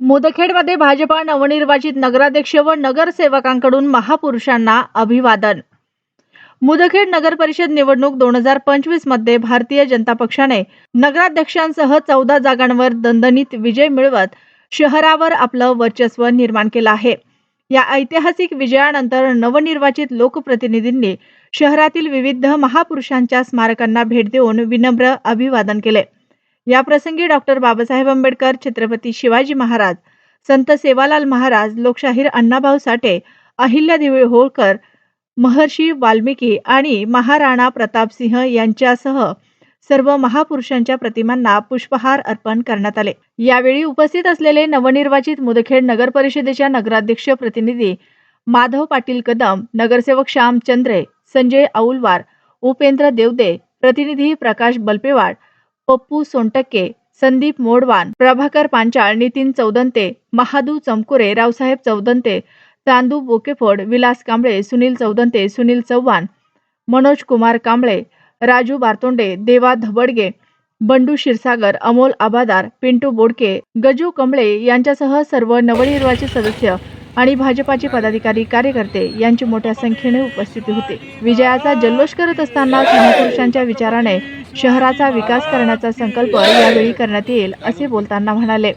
मुदखेडमध्ये भाजपा नवनिर्वाचित नगराध्यक्ष व नगरसेवकांकडून महापुरुषांना अभिवादन. मुदखेड नगर परिषद निवडणूक दोन हजार पंचवीसमध्ये भारतीय जनता पक्षाने नगराध्यक्षांसह चौदा जागांवर दणदणीत विजय मिळवत शहरावर आपलं वर्चस्व निर्माण केलं आहे. या ऐतिहासिक विजयानंतर नवनिर्वाचित लोकप्रतिनिधींनी शहरातील विविध महापुरुषांच्या स्मारकांना भेट देऊन विनम्र अभिवादन केले. याप्रसंगी डॉक्टर बाबासाहेब आंबेडकर छत्रपती शिवाजी महाराज संत सेवालाल महाराज लोकशाहीर अण्णाभाऊ साठे अहिल्या अहिल्यादेवी होळकर महर्षी वाल्मिकी आणि महाराणा प्रतापसिंह यांच्यासह सर्व महापुरुषांच्या प्रतिमांना पुष्पहार अर्पण करण्यात आले. यावेळी उपस्थित असलेले नवनिर्वाचित मुदखेड नगर परिषदेच्या नगराध्यक्ष प्रतिनिधी माधव पाटील कदम नगरसेवक श्याम चंद्रे संजय औलवार उपेंद्र देवदे प्रतिनिधी प्रकाश बल्पेवाड पप्पू सोनटक्के संदीप मोडवान प्रभाकर पांचाळ नितीन चौदंते महादू चमकुरे रावसाहेब चौदंते चांदू बोकेफोड विलास कांबळे सुनील चौदंते सुनील चव्हाण मनोज कुमार कांबळे राजू बारतोंडे देवा धबडगे बंडू क्षीरसागर अमोल आबादार पिंटू बोडके गजू कंबळे यांच्यासह सर्व नवनिर्वाचित सदस्य आणि भाजपाचे पदाधिकारी कार्यकर्ते यांची मोठ्या संख्येने उपस्थिती होती. विजयाचा जल्लोष करत असताना महापुरुषांच्या विचाराने शहराचा विकास करण्याचा संकल्प यावेळी करण्यात येईल असे बोलताना म्हणाले.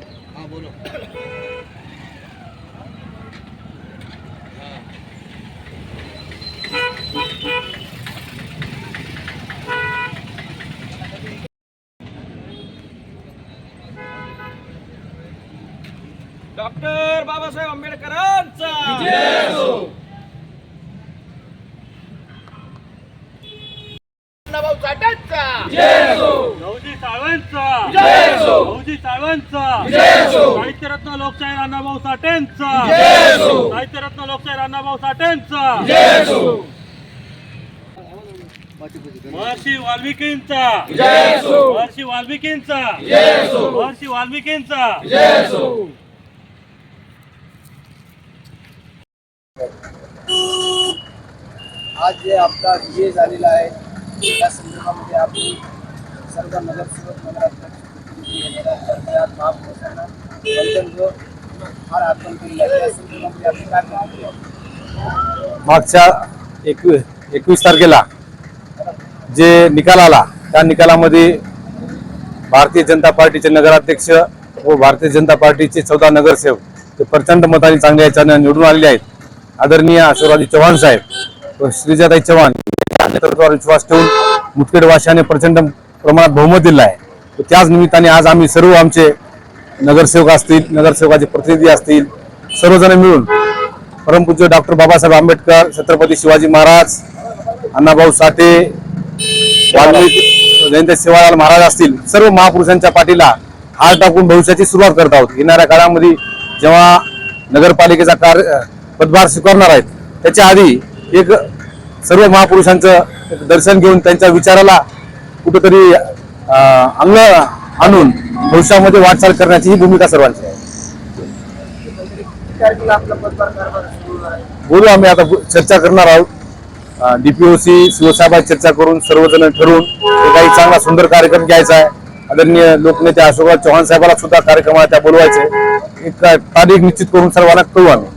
डॉक्टर बाबासाहेब आंबेडकरांचा. भाऊ साठ्यांचा भाऊजी साळवेंचा. भाऊजी साळवेंचा. साहित्यरत्न लोकशाहीर अण्णाभाऊ साठेंचा. साहित्यरत्न लोकशाहीर अण्णाभाऊ साठेंचा. महर्षी वाल्मिकींचा. महर्षी वाल्मिकींचा. महर्षी वाल्मिकींचा. आज जे आपला विजय झालेला आहे त्या संदर्भामध्ये आपण सर्व नगरसेवक नगराध्यक्ष आज महापुरुषांना वंदन फार अर्पण केलेलं आहे त्या संदर्भामध्ये आपण काय म्हणतो मागच्या एकवी एकवीस तारखेला जे निकाल आला त्या निकालामध्ये भारतीय जनता पार्टीचे नगराध्यक्ष व भारतीय जनता पार्टीचे चौदा नगरसेवक ते प्रचंड मताने चांगल्या याच्यानं निवडून आलेले आहेत. आदरणीय आशीर्वादी चव्हाण साहेब श्रीजाताई चव्हाण नेतृत्वावर विश्वास ठेवून मुदखेड वाशाने प्रचंड प्रमाणात बहुमत दिला आहे. त्याच निमित्ताने आज आम्ही सर्व आमचे नगरसेवक असतील नगरसेवकाचे प्रतिनिधी असतील सर्वजण मिळून परमपूज्य डॉक्टर बाबासाहेब आंबेडकर छत्रपती शिवाजी महाराज अण्णाभाऊ साठे वाल्मिकी जयंत सेवालाल महाराज असतील सर्व महापुरुषांच्या पाठीला हार टाकून भविष्याची सुरुवात करत आहोत. येणाऱ्या काळामध्ये जेव्हा नगरपालिकेचा कार्य पदभार स्वीकारणार आहेत त्याच्या आधी एक सर्व महापुरुषांचं दर्शन घेऊन त्यांच्या विचाराला कुठंतरी अंग आणून भविष्यामध्ये वाटचाल करण्याची ही भूमिका सर्वांची आहे. बोलू आम्ही आता चर्चा करणार आहोत. डीपीओसी शिवसाहेबांची चर्चा करून सर्वजण ठरवून एक काही चांगला सुंदर कार्यक्रम घ्यायचा आहे. आदरणीय लोकनेते अशोकराव चव्हाण साहेबांना सुद्धा कार्यक्रमाला त्या बोलवायचे. एक तारीख निश्चित करून सर्वांना कळू आम्ही.